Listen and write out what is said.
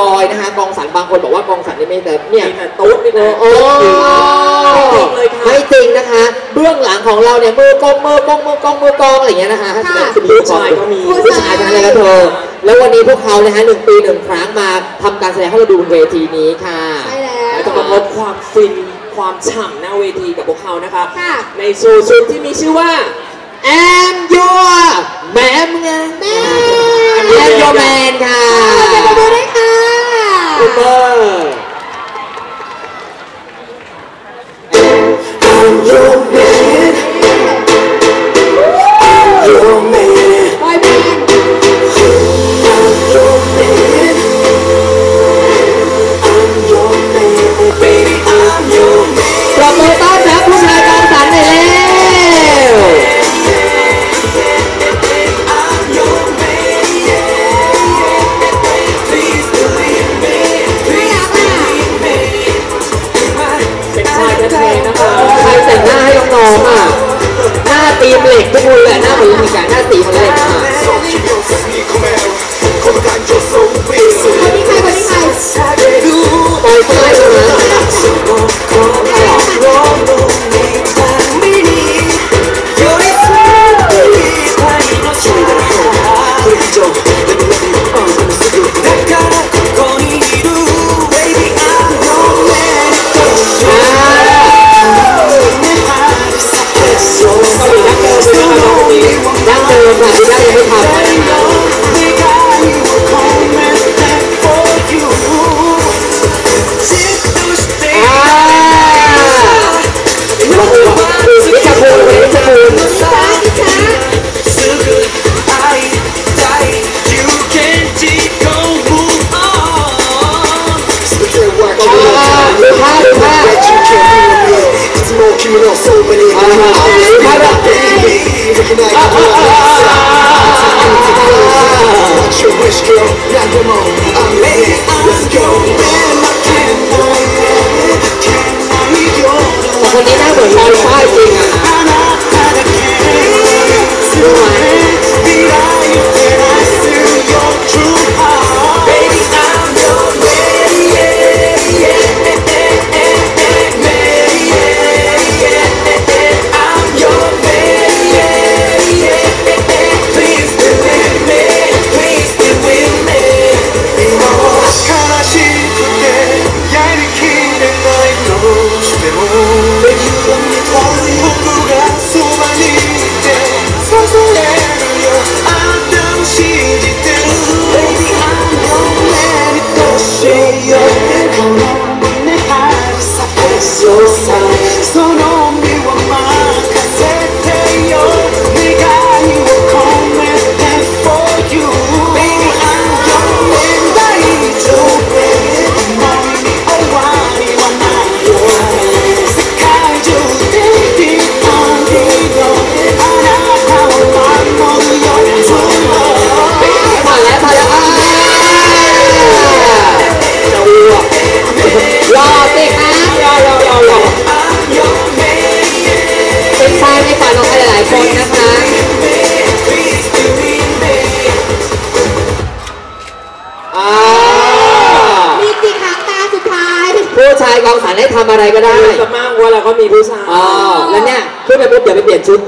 บอยนะคะกองสรรบางคนบอกว่ากองสรรนี่ไม่แต่เนี่ยมีแต่ตุ๊ดนี่นะโอ้ไม่จริงเลยค่ะไม่จริงนะคะ เบื้องหลังของเราเนี่ยมือกองมือกองมือกองมือกองอะไรอย่างเงี้ยนะคะค่ะคือผู้ชายก็มีผู้ชายทั้งนั้นเลยนะเธอแล้ววันนี้พวกเขานะคะหนึ่งปีหนึ่งครั้งมาทำการแสดงให้เราดูบนเวทีนี้ค่ะใช่แล้วและจะมาพบความฟินความฉ่ำหน้าเวทีกับพวกเขานะคะค่ะในโชว์ชุดที่มีชื่อว่าแอมยัวแมมไงแม่แอมยัวแมนค่ะจะไปดูด้วยค่ะ ซูเป คนนี้หน้าเหมือนลอยฟ้ายจริงอะดูไหม ชายกองสรรให้ทำอะไรก็ได้รู้กันมากว่าเราก็มีผู้ชาย อ๋อ แล้วเนี่ยขึ้นไปปุ๊บเดี๋ยวไปเปลี่ยนชุด